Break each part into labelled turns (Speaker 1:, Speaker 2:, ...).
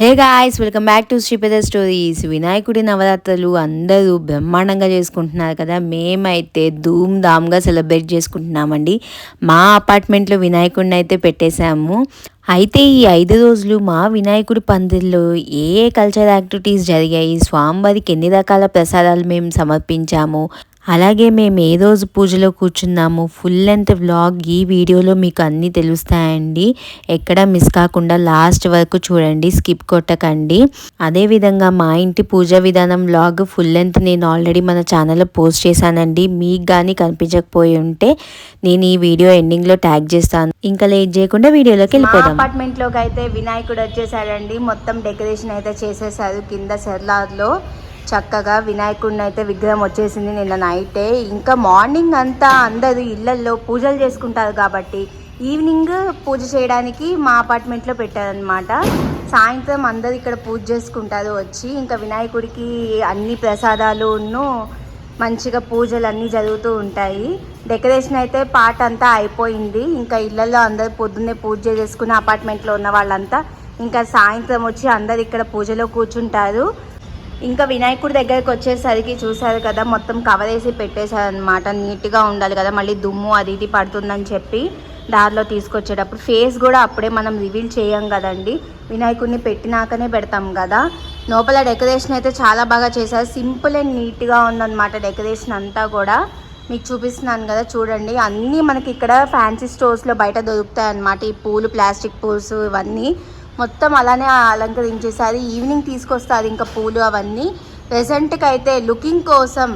Speaker 1: Hey guys welcome back to Sripada stories. వినాయకుడి నవరాత్రులు అందరూ బ్రహ్మాండంగా చేసుకుంటున్నారు కదా. మేమైతే ధూమ్ ధామ్గా సెలబ్రేట్ చేసుకుంటున్నామండి. మా అపార్ట్మెంట్లో వినాయకుడిని అయితే పెట్టేశాము. అయితే ఈ ఐదు రోజులు మా వినాయకుడి పందిరిలో ఏ ఏ కల్చర్ యాక్టివిటీస్ జరిగాయి? స్వామివారికి ఎన్ని రకాల ప్రసాదాలు మేము సమర్పించాము? అలాగే మేము ఏ రోజు పూజలో కూర్చున్నాము ఫుల్ లెంత్ వ్లాగ్ ఈ వీడియోలో మీకు అన్నీ తెలుస్తాయండి. ఎక్కడ మిస్ కాకుండా లాస్ట్ వరకు చూడండి స్కిప్ కొట్టకండి. అదేవిధంగా మా ఇంటి పూజ విధానం వ్లాగ్ ఫుల్ లెంత్ నేను ఆల్రెడీ మన ఛానల్లో పోస్ట్ చేశానండి. మీకు కానీ కనిపించకపోయి ఉంటే నేను ఈ వీడియో ఎండింగ్లో ట్యాగ్ చేస్తాను. ఇంకా లేట్ చేయకుండా వీడియోలోకి వెళ్ళిపోదాం.
Speaker 2: అపార్ట్మెంట్లోకి అయితే వినాయకుడు వచ్చేసాడండి. మొత్తం డెకరేషన్ అయితే చేసేసారు కింద సెర్లార్లో. చక్కగా వినాయకుడిని అయితే విగ్రహం వచ్చేసింది నిన్న నైటే. ఇంకా మార్నింగ్ అంతా అందరూ ఇళ్ళల్లో పూజలు చేసుకుంటారు కాబట్టి ఈవినింగ్ పూజ చేయడానికి మా అపార్ట్మెంట్లో పెట్టారనమాట సాయంత్రం అందరు ఇక్కడ పూజ చేసుకుంటారు వచ్చి ఇంకా వినాయకుడికి అన్ని ప్రసాదాలును మంచిగా పూజలు అన్నీ జరుగుతూ ఉంటాయి. డెకరేషన్ అయితే పాట అంతా అయిపోయింది. ఇంకా ఇళ్ళలో అందరు పొద్దున్నే పూజ చేసుకుని అపార్ట్మెంట్లో ఉన్న వాళ్ళంతా ఇంకా సాయంత్రం వచ్చి అందరు ఇక్కడ పూజలో కూర్చుంటారు. ఇంకా వినాయకుడి దగ్గరికి వచ్చేసరికి చూసారు కదా మొత్తం కవరేసి పెట్టేశారనమాట నీట్గా ఉండాలి కదా మళ్ళీ దుమ్ము అది ఇది పడుతుందని చెప్పి దారిలో తీసుకొచ్చేటప్పుడు ఫేస్ కూడా అప్పుడే మనం రివీల్ చేయం కదండి. వినాయకుడిని పెట్టినాకనే పెడతాం కదా. లోపల డెకరేషన్ అయితే చాలా బాగా చేశారు. సింపుల్ అండ్ నీట్గా ఉందన్నమాట డెకరేషన్ అంతా కూడా. మీకు చూపిస్తున్నాను కదా చూడండి. అన్నీ మనకి ఇక్కడ ఫ్యాన్సీ స్టోర్స్లో బయట దొరుకుతాయి అన్నమాట ఈ పూలు ప్లాస్టిక్ పూల్స్ ఇవన్నీ. మొత్తం అలానే అలంకరించేసారు ఈవినింగ్ తీసుకొస్తారు ఇంకా పూలు అవన్నీ. ప్రెసెంట్కి అయితే లుకింగ్ కోసం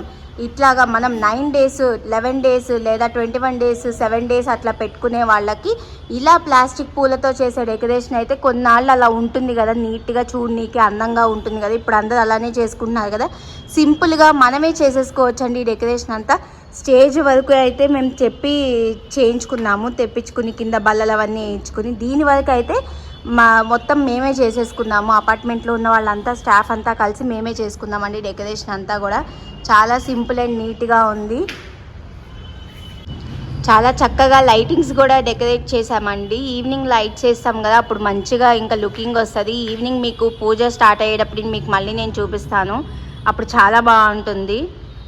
Speaker 2: ఇట్లాగా మనం నైన్ డేస్ లెవెన్ డేస్ లేదా twenty one days seven days అట్లా పెట్టుకునే వాళ్ళకి ఇలా ప్లాస్టిక్ పూలతో చేసే డెకరేషన్ అయితే కొన్నాళ్ళు అలా ఉంటుంది కదా. నీట్గా చూడనీకి అందంగా ఉంటుంది కదా. ఇప్పుడు అందరూ అలానే చేసుకుంటున్నారు కదా. సింపుల్గా మనమే చేసేసుకోవచ్చండి ఈ డెకరేషన్ అంతా. స్టేజ్ వరకు అయితే మేము చెప్పి చేయించుకున్నాము. తెప్పించుకుని కింద బల్లలు అవన్నీ వేయించుకుని. దీని వరకు అయితే మా మొత్తం మేమే చేసేసుకున్నాము. అపార్ట్మెంట్లో ఉన్న వాళ్ళంతా స్టాఫ్ అంతా కలిసి మేమే చేసుకున్నామండి డెకరేషన్ అంతా కూడా. చాలా సింపుల్ అండ్ నీట్గా ఉంది. చాలా చక్కగా లైటింగ్స్ కూడా డెకరేట్ చేసామండి ఈవినింగ్ లైట్స్ చేస్తాం కదా అప్పుడు మంచిగా ఇంకా లుకింగ్ వస్తుంది. ఈవినింగ్ మీకు పూజ స్టార్ట్ అయ్యేటప్పుడు మీకు మళ్ళీ నేను చూపిస్తాను. అప్పుడు చాలా బాగుంటుంది.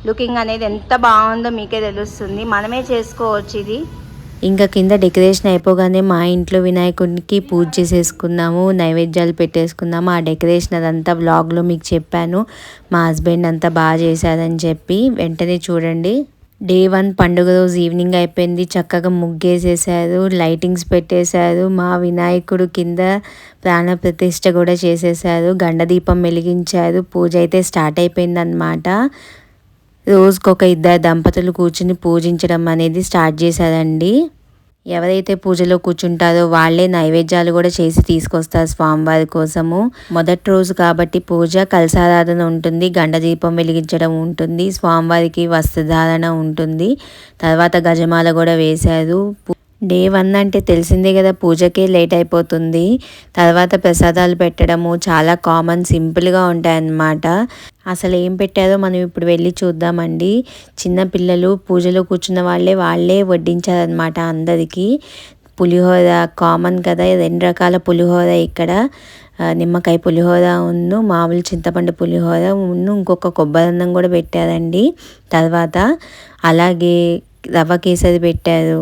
Speaker 2: లుకింగ్ అనేది ఎంత బాగుందో మీకే తెలుస్తుంది. మనమే చేసుకోవచ్చు ఇది.
Speaker 1: ఇంకా కింద డెకరేషన్ అయిపోగానే మా ఇంట్లో వినాయకుడికి పూజ చేసేసుకున్నాము నైవేద్యాలు పెట్టేసుకున్నాము. ఆ డెకరేషన్ అదంతా బ్లాగ్లో మీకు చెప్పాను. మా హస్బెండ్ అంతా బాగా చేశారని చెప్పి. వెంటనే చూడండి. డే వన్ పండుగ రోజు ఈవినింగ్ అయిపోయింది. చక్కగా ముగ్గేసేసారు లైటింగ్స్ పెట్టేశారు. మా వినాయకుడు కింద ప్రాణ ప్రతిష్ట కూడా చేసేసారు. గండదీపం వెలిగించారు. పూజ అయితే స్టార్ట్ అయిపోయిందనమాట రోజుకొక ఇద్దరు దంపతులు కూర్చుని పూజించడం అనేది స్టార్ట్ చేశారండి. ఎవరైతే పూజలో కూర్చుంటారో వాళ్ళే నైవేద్యాలు కూడా చేసి తీసుకొస్తారు స్వామివారి కోసము. మొదటి రోజు కాబట్టి పూజ కలసారాధన ఉంటుంది గండ దీపం వెలిగించడం ఉంటుంది స్వామివారికి వస్త్రధారణ ఉంటుంది. తర్వాత గజమాల కూడా వేశారు. డే వన్ అంటే తెలిసిందే కదా పూజకే లేట్ అయిపోతుంది. తర్వాత ప్రసాదాలు పెట్టడము చాలా కామన్ సింపుల్గా ఉంటాయన్నమాట. అసలు ఏం పెట్టారో మనం ఇప్పుడు వెళ్ళి చూద్దామండి. చిన్న పిల్లలు పూజలో కూర్చున్న వాళ్ళే వాళ్ళే వడ్డించారనమాట అందరికీ. పులిహోర కామన్ కదా రెండు రకాల పులిహోర ఇక్కడ. నిమ్మకాయ పులిహోర ఉన్ను మామూలు చింతపండు పులిహోర ఉన్ను ఇంకొక కొబ్బరి అన్నం కూడా పెట్టారండి. తర్వాత అలాగే రవ్వ కేసరి పెట్టారు.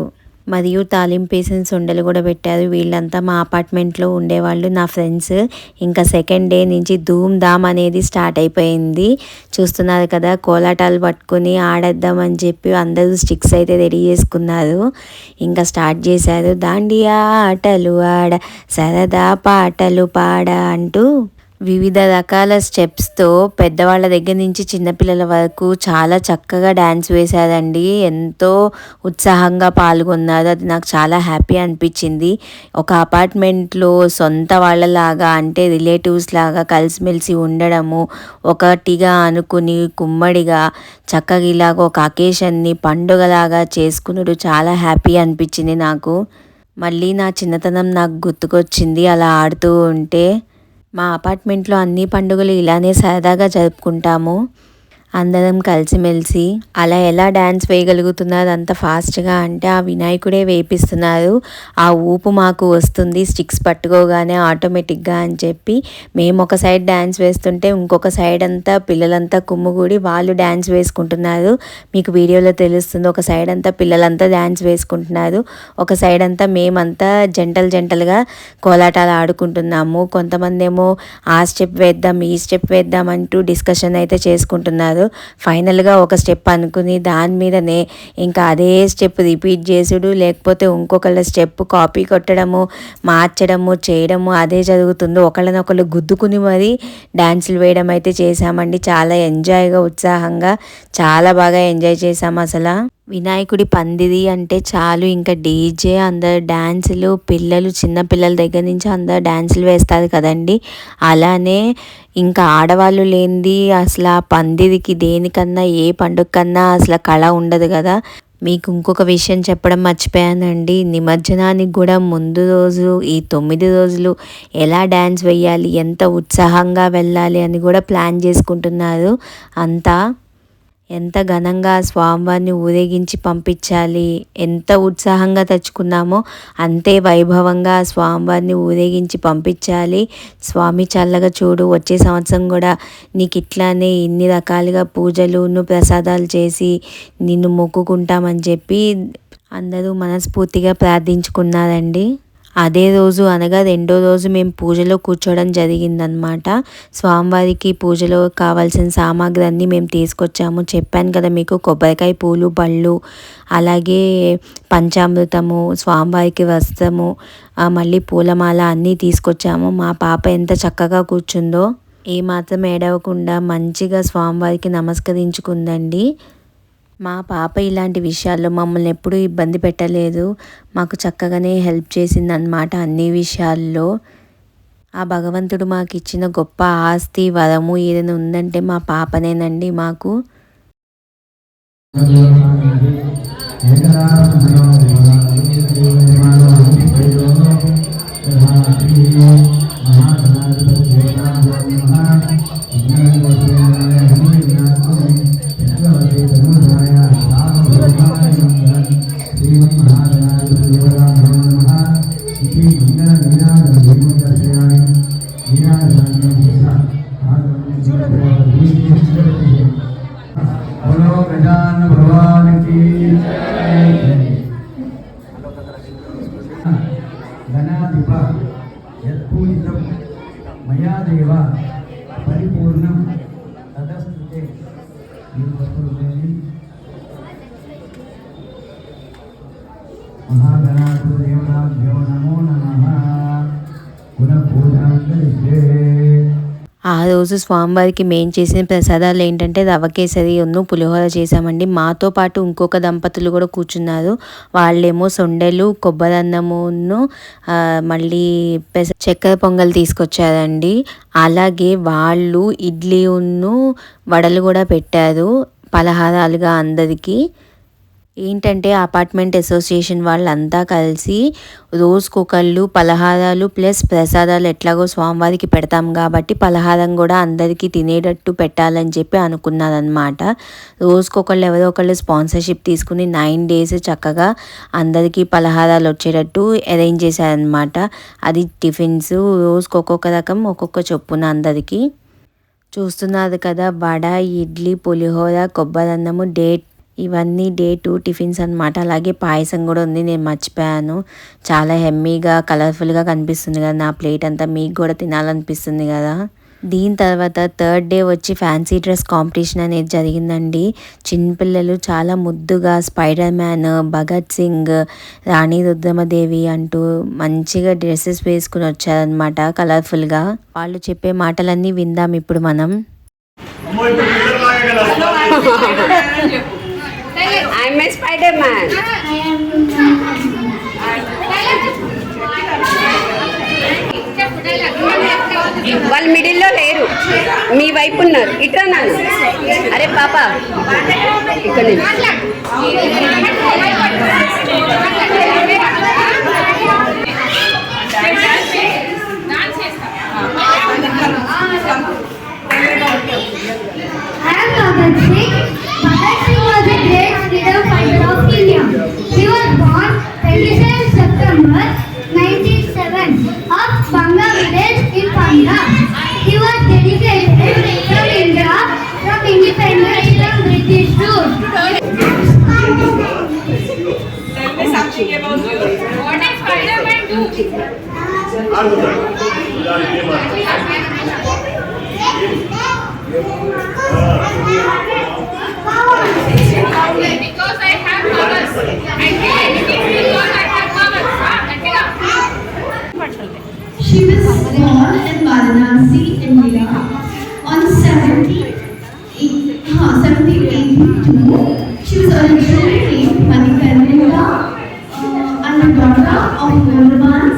Speaker 1: మరియు తాలింపు వేసిన సుండలు కూడా పెట్టారు. వీళ్ళంతా మా అపార్ట్మెంట్లో ఉండేవాళ్ళు నా ఫ్రెండ్స్. ఇంకా సెకండ్ డే నుంచి ధూమ్ ధామ్ అనేది స్టార్ట్ అయిపోయింది. చూస్తున్నారు కదా కోలాటాలు పట్టుకుని ఆడేద్దామని చెప్పి అందరూ స్టిక్స్ అయితే రెడీ చేసుకున్నారు. ఇంకా స్టార్ట్ చేశారు దాండియా ఆటలు ఆడ సరదా పాటలు పాడ అంటూ వివిధ రకాల స్టెప్స్తో పెద్దవాళ్ళ దగ్గర నుంచి చిన్నపిల్లల వరకు చాలా చక్కగా డ్యాన్స్ వేశారండి. ఎంతో ఉత్సాహంగా పాల్గొన్నారు. అది నాకు చాలా హ్యాపీ అనిపించింది. ఒక అపార్ట్మెంట్లో సొంత వాళ్ళలాగా అంటే రిలేటివ్స్ లాగా కలిసిమెలిసి ఉండడము ఒకటిగా అనుకుని కుమ్మడిగా చక్కగా ఇలాగ ఒక అకేషన్ని పండుగలాగా చేసుకున్నాడు చాలా హ్యాపీ అనిపించింది నాకు. మళ్ళీ నా చిన్నతనం నాకు గుర్తుకొచ్చింది. అలా ఆడుతూ ఉంటే మా అపార్ట్మెంట్లో అన్ని పండుగలు ఇలానే సరదాగా జరుపుకుంటాము. అందరం కలిసిమెలిసి అలా ఎలా డ్యాన్స్ వేయగలుగుతున్నారు అంత ఫాస్ట్గా అంటే ఆ వినాయకుడే వేపిస్తున్నారు. ఆ ఊపు మాకు వస్తుంది. స్టిక్స్ పట్టుకోగానే ఆటోమేటిక్గా అని చెప్పి మేము ఒక సైడ్ డ్యాన్స్ వేస్తుంటే ఇంకొక సైడ్ అంతా పిల్లలంతా కుమ్ముగూడి వాళ్ళు డ్యాన్స్ వేసుకుంటున్నారు. మీకు వీడియోలో తెలుస్తుంది. ఒక సైడ్ అంతా పిల్లలంతా డ్యాన్స్ వేసుకుంటున్నారు. ఒక సైడ్ అంతా మేమంతా జంటలు జంటలుగా కోలాటాలు ఆడుకుంటున్నాము. కొంతమంది ఏమో ఆ స్టెప్ వేద్దాం ఈ స్టెప్ వేద్దాం అంటూ డిస్కషన్ అయితే చేసుకుంటున్నారు. ఫైనల్గా ఒక స్టెప్ అనుకుని దాని మీదనే ఇంకా అదే స్టెప్ రిపీట్ చేసుడు లేకపోతే ఇంకొకళ్ళ స్టెప్ కాపీ కొట్టడము మార్చడము చేయడము అదే జరుగుతుంది. ఒకళ్ళనొకళ్ళు గుద్దుకుని మరీ డ్యాన్సులు వేయడం అయితే చేశామండి. చాలా ఎంజాయ్గా ఉత్సాహంగా చాలా బాగా ఎంజాయ్ చేశాము అసలు. వినాయకుడి పందిరి అంటే చాలు. ఇంకా డీజే అందరు డ్యాన్సులు పిల్లలు చిన్న పిల్లల దగ్గర నుంచి అందరు డ్యాన్సులు వేస్తారు కదండి. అలానే ఇంకా ఆడవాళ్ళు లేనిది అసలు ఆ పందిరికి దేనికన్నా ఏ పండుగ కన్నా అసలు కళ ఉండదు కదా. మీకు ఇంకొక విషయం చెప్పడం మర్చిపోయానండి. నిమజ్జనానికి కూడా ముందు రోజు ఈ తొమ్మిది రోజులు ఎలా డ్యాన్స్ వేయాలి ఎంత ఉత్సాహంగా వెళ్ళాలి అని కూడా ప్లాన్ చేసుకుంటున్నారు. అంతా ఎంత ఘనంగా స్వామివారిని ఊరేగించి పంపించాలి ఎంత ఉత్సాహంగా తెచ్చుకున్నామో అంతే వైభవంగా స్వామివారిని ఊరేగించి పంపించాలి. స్వామి చల్లగా చూడు వచ్చే సంవత్సరం కూడా నీకు ఇట్లానే ఇన్ని రకాలుగా పూజలును ప్రసాదాలు చేసి నిన్ను మొక్కుకుంటామని చెప్పి అందరూ మనస్ఫూర్తిగా ప్రార్థించుకున్నారండి. అదే రోజు అనగా రెండో రోజు మేము పూజలో కూర్చోవడం జరిగిందనమాట స్వామివారికి పూజలో కావాల్సిన సామాగ్రి అన్నీ మేము తీసుకొచ్చాము. చెప్పాను కదా మీకు కొబ్బరికాయ పూలు పళ్ళు అలాగే పంచామృతము స్వామివారికి వస్త్రము మళ్ళీ పూలమాల అన్నీ తీసుకొచ్చాము. మా పాప ఎంత చక్కగా కూర్చుందో ఏమాత్రం ఏడవకుండా మంచిగా స్వామివారికి నమస్కరించుకుందండి. మా పాప ఇలాంటి విషయాల్లో మమ్మల్ని ఎప్పుడూ ఇబ్బంది పెట్టలేదు. మాకు చక్కగానే హెల్ప్ చేసిందనమాట అన్ని విషయాల్లో. ఆ భగవంతుడు మాకు ఇచ్చిన గొప్ప ఆస్తి వరము ఏదైనా ఉందంటే మా పాపనేనండి మాకు. ఆ రోజు స్వామివారికి మేం చేసిన ప్రసాదాలు ఏంటంటే రవ కేసరి ఉన్ను పులిహోర చేశామండి. మాతో పాటు ఇంకొక దంపతులు కూడా కూర్చున్నారు. వాళ్ళేమో సొండెలు కొబ్బరి అన్నమును మళ్ళీ పెస చక్కెర పొంగల్ తీసుకొచ్చారండి. అలాగే వాళ్ళు ఇడ్లీ ఉన్ను వడలు కూడా పెట్టారు. పలహారాలుగా అందరికీ. ఏంటంటే అపార్ట్మెంట్ అసోసియేషన్ వాళ్ళంతా కలిసి రోజుకొకళ్ళు పలహారాలు ప్లస్ ప్రసాదాలు ఎట్లాగో స్వామివారికి పెడతాం కాబట్టి పలహారం కూడా అందరికీ తినేటట్టు పెట్టాలని చెప్పి అనుకున్నారనమాట రోజుకొకళ్ళు ఎవరో ఒకళ్ళు స్పాన్సర్షిప్ తీసుకుని నైన్ డేస్ చక్కగా అందరికీ పలహారాలు వచ్చేటట్టు అరేంజ్ చేశారనమాట అది టిఫిన్స్ రోజుకి ఒక్కొక్క రకం ఒక్కొక్క చొప్పున అందరికీ. చూస్తున్నారు కదా వడ ఇడ్లీ పులిహోర కొబ్బరి అన్నము డేట్ ఇవన్నీ డే టూ టిఫిన్స్ అనమాట అలాగే పాయసం కూడా ఉంది నేను మర్చిపోయాను. చాలా హెమ్మీగా కలర్ఫుల్గా కనిపిస్తుంది కదా నా ప్లేట్ అంతా మీకు కూడా తినాలనిపిస్తుంది కదా. దీని తర్వాత థర్డ్ డే వచ్చి ఫ్యాన్సీ డ్రెస్ కాంపిటీషన్ అనేది జరిగిందండి. చిన్నపిల్లలు చాలా ముద్దుగా స్పైడర్ మ్యాన్ భగత్ సింగ్ రాణి రుద్రమదేవి అంటూ మంచిగా డ్రెస్సెస్ వేసుకుని వచ్చారనమాట కలర్ఫుల్గా. వాళ్ళు చెప్పే మాటలన్నీ విందాం ఇప్పుడు మనం.
Speaker 3: I am a Spider-Man. వాళ్ళు మిడిల్లో లేరు. మీ వైపు ఉన్నారు. ఇటు అన్నాను అరే పాప. ఇక్కడ
Speaker 4: India. He was born 27 September 1907 of Banga village in Punjab. He was dedicated from India from independence from British rule.
Speaker 5: Because
Speaker 4: She was born in Varanasi, India on 17, uh, 1782. She was originally named Manikarnika uh, and the daughter of Gurvan's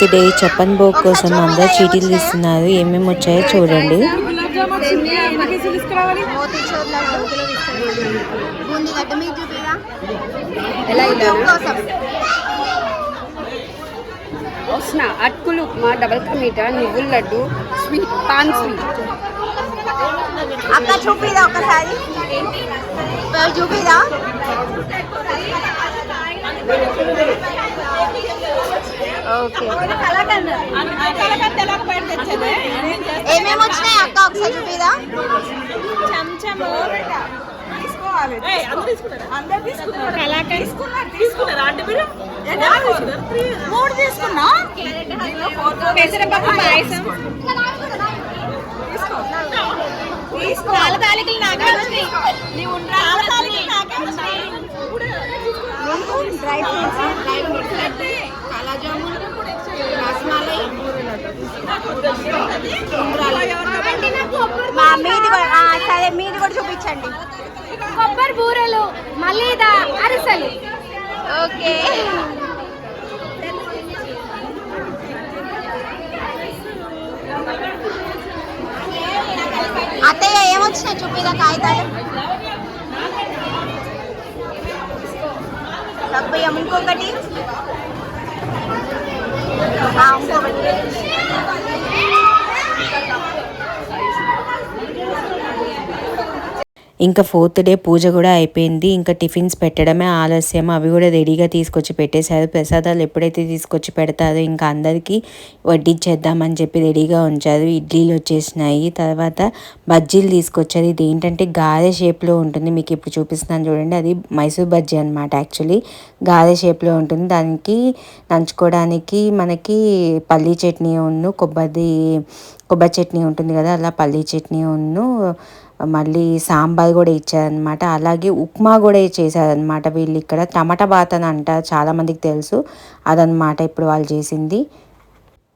Speaker 1: fifth day chappan bhog కోసం అందరు చీటీలు తీస్తున్నారు. ఏమేమి వచ్చాయో చూడండి.
Speaker 3: వస్తున్నా. అటుకులు upma double కా నువ్వుల లడ్డు స్వీట్ పాన్ స్వీట్.
Speaker 2: అక్క చూపిరా ఒకసారి? ఓకే ఏమేమి వచ్చినాయి అక్క ఒకసారి చూపిరా
Speaker 5: పెసరపప్పు పాయసం.
Speaker 2: Dry fruits dry fruits. మా మీది సరే మీది కూడా చూపించండి.
Speaker 4: కొబ్బరి బూరెలు మలీదా అరిసెలు.
Speaker 2: ఓకే. అత్తయ్య ఏమొచ్చినాయి చూపిదా కాగితాలు? సబ్బయ్యం ఇంకొకటి. ఆ, ఇంకొకటి
Speaker 1: ఇంకా ఫోర్త్ డే పూజ కూడా అయిపోయింది. ఇంకా టిఫిన్స్ పెట్టడమే ఆలస్యం. అవి కూడా రెడీగా తీసుకొచ్చి పెట్టేశారు. ప్రసాదాలు ఎప్పుడైతే తీసుకొచ్చి పెడతారో ఇంకా అందరికీ వడ్డించేద్దామని చెప్పి రెడీగా ఉంచారు. ఇడ్లీలు వచ్చేసినాయి. తర్వాత బజ్జీలు తీసుకొచ్చారు. ఇది ఏంటంటే గారె షేప్లో ఉంటుంది. మీకు ఇప్పుడు చూపిస్తున్నాను చూడండి. అది మైసూర్ బజ్జీ అనమాట యాక్చువల్లీ. గారె షేప్లో ఉంటుంది. దానికి నంచుకోవడానికి మనకి పల్లీ చట్నీ ఉన్ను కొబ్బరి కొబ్బరి చట్నీ ఉంటుంది కదా అలా పల్లీ చట్నీ ఉన్ను మళ్ళీ సాంబార్ కూడా ఇచ్చారనమాట అలాగే ఉప్మా కూడా చేశారనమాట వీళ్ళు ఇక్కడ. టమాటా బాత్ అని అంటారు చాలామందికి తెలుసు. అదనమాట ఇప్పుడు వాళ్ళు చేసింది.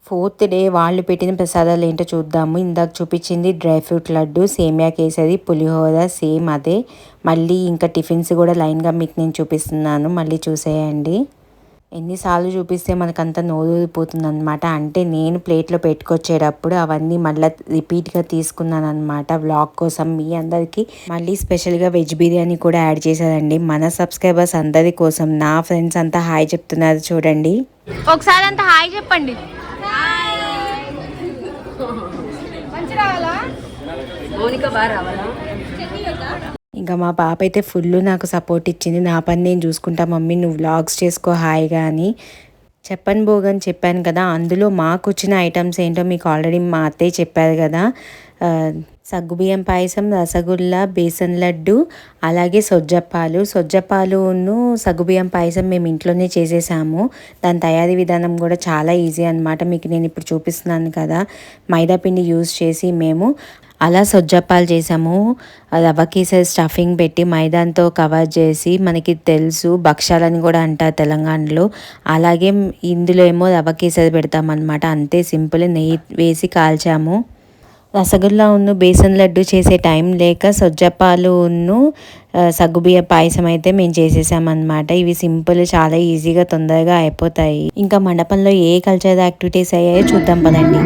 Speaker 1: ఫోర్త్ డే వాళ్ళు పెట్టిన ప్రసాదాలు ఏంటో చూద్దాము. ఇందాక చూపించింది డ్రై ఫ్రూట్ లడ్డు సేమియా కేసరి పులిహోర సేమ్ అదే. మళ్ళీ ఇంకా టిఫిన్స్ కూడా లైన్గా మీకు నేను చూపిస్తున్నాను. మళ్ళీ చూసేయండి. ఎన్నిసార్లు చూపిస్తే మనకంత నోరూరిపోతుంది అనమాట అంటే నేను ప్లేట్లో పెట్టుకొచ్చేటప్పుడు అవన్నీ మళ్ళీ రిపీట్గా తీసుకున్నాను అనమాట వ్లాగ్ కోసం. మీ అందరికీ మళ్ళీ స్పెషల్గా వెజ్ బిర్యానీ కూడా యాడ్ చేశారండి మన సబ్స్క్రైబర్స్ అందరి కోసం నా ఫ్రెండ్స్ అంతా హాయ్ చెప్తున్నారు చూడండి.
Speaker 2: ఒకసారి అంతా హాయ్ చెప్పండి.
Speaker 3: మౌనిక బాగా రావాలా?
Speaker 1: ఇంకా మా పాప అయితే ఫుల్ నాకు సపోర్ట్ ఇచ్చింది. నా పని నేను చూసుకుంటా. మమ్మీ నువ్వు వ్లాగ్స్ చేసుకో హాయిగా అని చెప్పని భోగని చెప్పాను కదా. అందులో మాకు వచ్చిన ఐటమ్స్ ఏంటో మీకు ఆల్రెడీ మా అత్తయ్య చెప్పారు కదా. సగ్గుబియ్యం పాయసం రసగుల్లా బేసన్ లడ్డు అలాగే సొజ్జప్పాలు. సొజ్జప్పాలును సగ్గుబియ్యం పాయసం మేము ఇంట్లోనే చేసేసాము. దాని తయారీ విధానం కూడా చాలా ఈజీ అన్నమాట. మీకు నేను ఇప్పుడు చూపిస్తున్నాను కదా. మైదా పిండి యూజ్ చేసి మేము అలా సొజ్జప్పాలు చేసాము. రవ్వ కేసరి స్టఫింగ్ పెట్టి మైదాంతో కవర్ చేసి మనకి తెలుసు భక్షాలని కూడా అంటారు తెలంగాణలో. అలాగే ఇందులో ఏమో రవ్వ కేసరి పెడతామన్నమాట. అంతే సింపుల్ నెయ్యి వేసి కాల్చాము. రసగుల్లా ఉన్ను బేసన్ లడ్డు చేసే టైం లేక సొజ్జపాలు ఉన్ను సగ్గుబియ్య పాయసం అయితే మేము చేసేసామన్నమాట. ఇవి సింపుల్ చాలా ఈజీగా తొందరగా అయిపోతాయి. ఇంకా మండపంలో ఏ కల్చర్ యాక్టివిటీస్ అయ్యాయో చూద్దాం పదండి.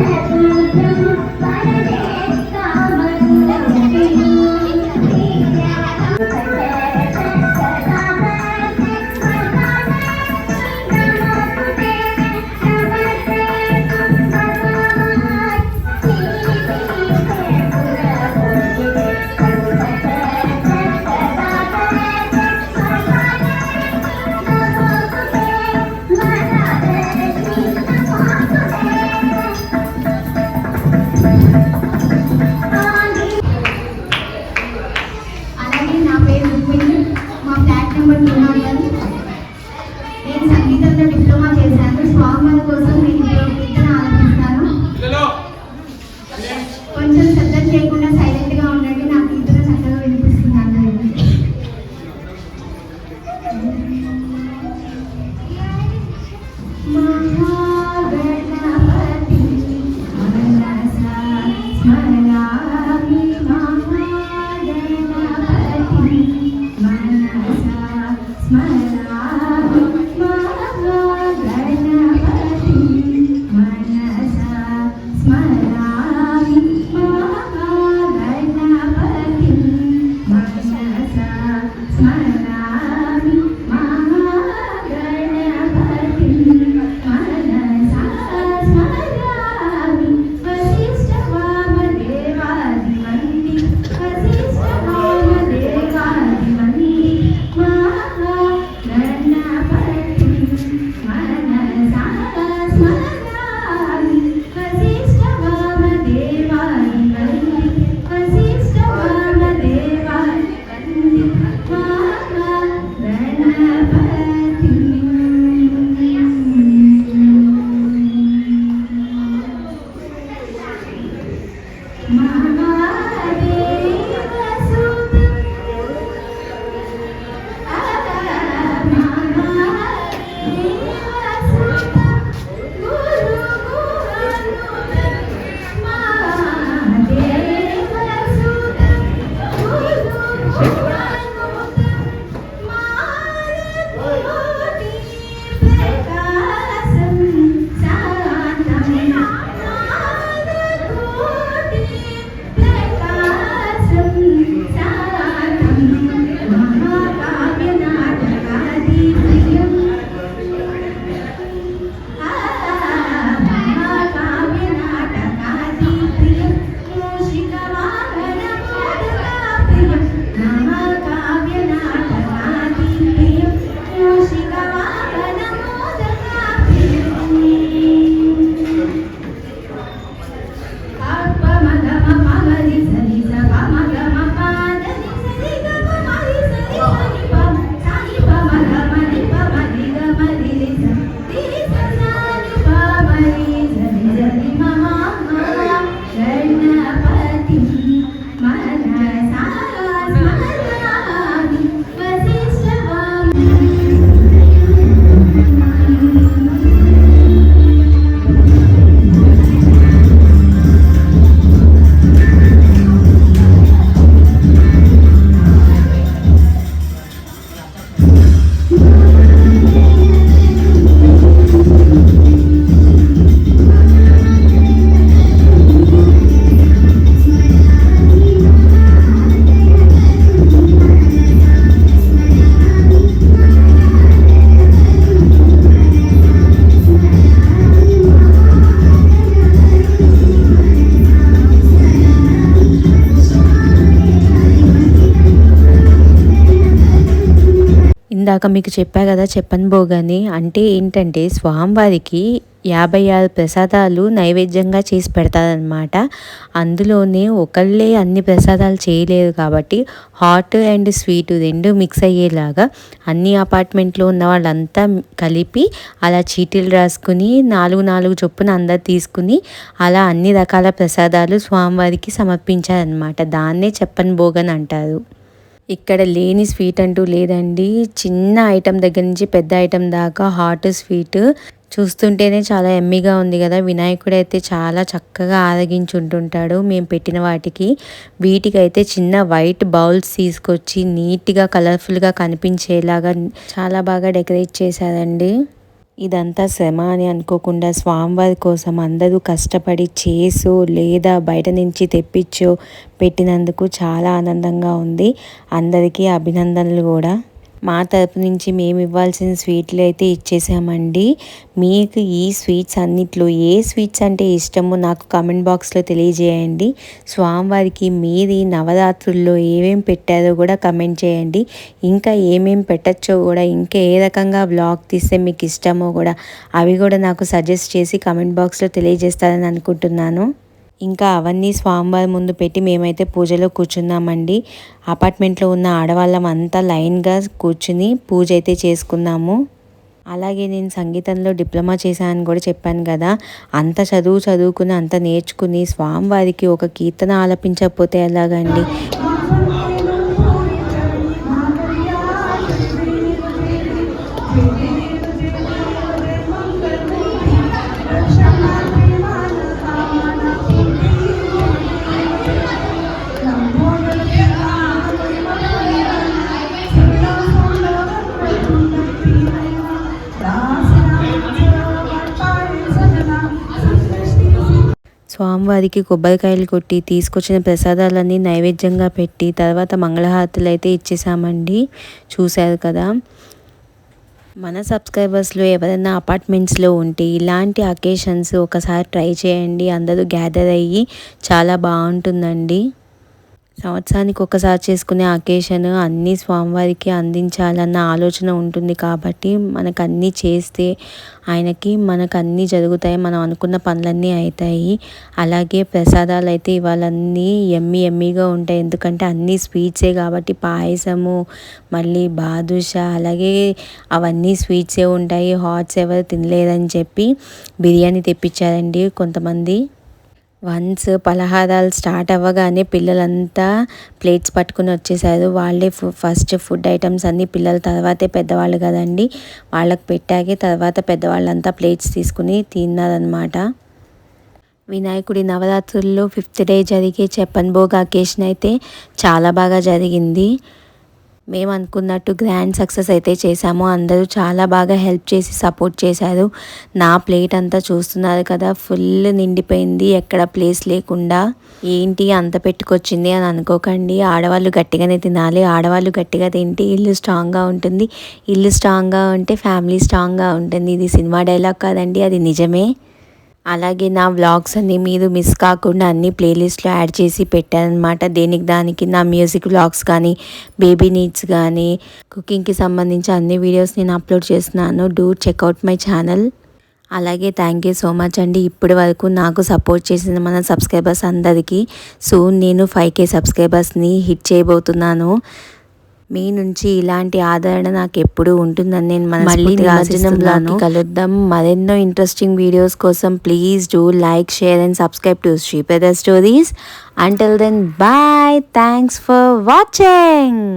Speaker 6: Sunday ko
Speaker 1: ఇందాక మీకు చెప్పా కదా చెప్పని బోగాని అంటే ఏంటంటే స్వామివారికి యాభై ఆరు ప్రసాదాలు నైవేద్యంగా చేసి పెడతారనమాట అందులోనే ఒకళ్ళే అన్ని ప్రసాదాలు చేయలేరు కాబట్టి హాట్ అండ్ స్వీట్ రెండు మిక్స్ అయ్యేలాగా అన్ని అపార్ట్మెంట్లో ఉన్న వాళ్ళంతా కలిపి అలా చీటీలు రాసుకుని నాలుగు నాలుగు చొప్పున అందరు తీసుకుని అలా అన్ని రకాల ప్రసాదాలు స్వామివారికి సమర్పించారనమాట దాన్నే చెప్పని భోగన్ అంటారు. ఇక్కడ లేని స్వీట్ అంటూ లేదండి. చిన్న ఐటెం దగ్గర నుంచి పెద్ద ఐటెం దాకా హాట్ స్వీట్. చూస్తుంటేనే చాలా ఎమ్మిగా ఉంది కదా. వినాయకుడు అయితే చాలా చక్కగా ఆరగించి ఉంటుంటాడు మేము పెట్టిన వాటికి. వీటికైతే చిన్న వైట్ బౌల్స్ తీసుకొచ్చి నీట్గా కలర్ఫుల్గా కనిపించేలాగా చాలా బాగా డెకరేట్ చేశారండి. ఇదంతా శ్రమ అని అనుకోకుండా స్వామివారి కోసం అందరూ కష్టపడి చేసో లేదా బయట నుంచి తెప్పించో పెట్టినందుకు చాలా ఆనందంగా ఉంది. అందరికీ అభినందనలు కూడా. మా తరపు నుంచి మేము ఇవ్వాల్సిన స్వీట్లు అయితే ఇచ్చేసామండి. మీకు ఈ స్వీట్స్ అన్నిట్లో ఏ స్వీట్స్ అంటే ఇష్టమో నాకు కమెంట్ బాక్స్లో తెలియజేయండి. స్వామివారికి మీది నవరాత్రుల్లో ఏమేమి పెట్టారో కూడా కమెంట్ చేయండి. ఇంకా ఏమేమి పెట్టచ్చో కూడా ఇంకా ఏ రకంగా బ్లాగ్ తీస్తే మీకు ఇష్టమో కూడా అవి కూడా నాకు సజెస్ట్ చేసి కమెంట్ బాక్స్లో తెలియజేస్తారని అనుకుంటున్నాను. ఇంకా అవన్నీ స్వామివారి ముందు పెట్టి మేమైతే పూజలో కూర్చున్నామండి. అపార్ట్మెంట్లో ఉన్న ఆడవాళ్ళం అంతా లైన్గా కూర్చుని పూజ అయితే చేసుకున్నాము. అలాగే నేను సంగీతంలో డిప్లొమా చేశానని కూడా చెప్పాను కదా. అంత చదువు చదువుకుని అంత నేర్చుకుని స్వామివారికి ఒక కీర్తన ఆలపించకపోతే ఎలాగండి? స్వామివారికి కొబ్బరికాయలు కొట్టి తీసుకొచ్చిన ప్రసాదాలన్నీ నైవేద్యంగా పెట్టి తర్వాత మంగళహారతులు అయితే ఇచ్చేసామండి. చూశారు కదా. మన సబ్స్క్రైబర్స్లో ఎవరైనా అపార్ట్మెంట్స్లో ఉంటే ఇలాంటి అకేషన్స్ ఒకసారి ట్రై చేయండి. అందరూ గ్యాదర్ అయ్యి చాలా బాగుంటుందండి. సంవత్సరానికి ఒకసారి చేసుకునే అకేషన్ అన్నీ స్వామివారికి అందించాలన్న ఆలోచన ఉంటుంది కాబట్టి మనకు అన్నీ చేస్తే ఆయనకి మనకు అన్నీ జరుగుతాయి మనం అనుకున్న పనులన్నీ అవుతాయి. అలాగే ప్రసాదాలు అయితే ఇవాళన్నీ ఎమ్మి ఎమ్మిగా ఉంటాయి. ఎందుకంటే అన్నీ స్వీట్సే కాబట్టి పాయసము మళ్ళీ బాదుషా అలాగే అవన్నీ స్వీట్సే ఉంటాయి. హాట్స్ ఎవరు తినలేదని చెప్పి బిర్యానీ తెప్పించారండి కొంతమంది. వన్స్ పలహారాలు స్టార్ట్ అవ్వగానే పిల్లలంతా ప్లేట్స్ పట్టుకుని వచ్చేసారు. వాళ్ళే ఫస్ట్ ఫుడ్ ఐటమ్స్ అన్నీ పిల్లల తర్వాతే పెద్దవాళ్ళు కదండి. వాళ్ళకి పెట్టాకే తర్వాత పెద్దవాళ్ళంతా ప్లేట్స్ తీసుకుని తిన్నారనమాట వినాయకుడి నవరాత్రుల్లో ఫిఫ్త్ డే జరిగే చెప్పన్ భోగ్ అకేషన్ అయితే చాలా బాగా జరిగింది. మేము అనుకున్నట్టు గ్రాండ్ సక్సెస్ అయితే చేశాము. అందరూ చాలా బాగా హెల్ప్ చేసి సపోర్ట్ చేశారు. నా ప్లేట్ అంతా చూస్తున్నారు కదా ఫుల్ నిండిపోయింది. ఎక్కడ ప్లేస్ లేకుండా ఏంటి అంత పెట్టుకొచ్చింది అని అనుకోకండి. ఆడవాళ్ళు గట్టిగానే తినాలి. ఆడవాళ్ళు గట్టిగా తింటే ఇల్లు స్ట్రాంగ్గా ఉంటుంది. ఇల్లు స్ట్రాంగ్గా ఉంటే ఫ్యామిలీ స్ట్రాంగ్గా ఉంటుంది. ఇది సినిమా డైలాగ్ కాదండి అది నిజమే. అలాగే నా వ్లాగ్స్ అన్ని మీరు మిస్ కాకుండా అన్ని ప్లేలిస్ట్లో యాడ్ చేసి అనమాట దేనికి దానికి నా మ్యూజిక్ వ్లాగ్స్ కానీ బేబీ నీడ్స్ కానీ కుకింగ్కి సంబంధించి అన్ని వీడియోస్ నేను అప్లోడ్ చేస్తున్నాను. Do check out my channel. అలాగే థ్యాంక్ యూ సో మచ్ అండి. ఇప్పటి వరకు నాకు సపోర్ట్ చేసిన మన సబ్స్క్రైబర్స్ అందరికీ. సూన్ నేను ఫైవ్ కే సబ్స్క్రైబర్స్ని హిట్ చేయబోతున్నాను. మీ నుంచి ఇలాంటి ఆదరణ నాకు ఎప్పుడు ఉంటుందని నేను మళ్ళీ నిమజ్జనంలోకి కలుద్దాం. మరెన్నో ఇంట్రెస్టింగ్ వీడియోస్ కోసం please do like share and subscribe to Sripada stories until then bye thanks for watching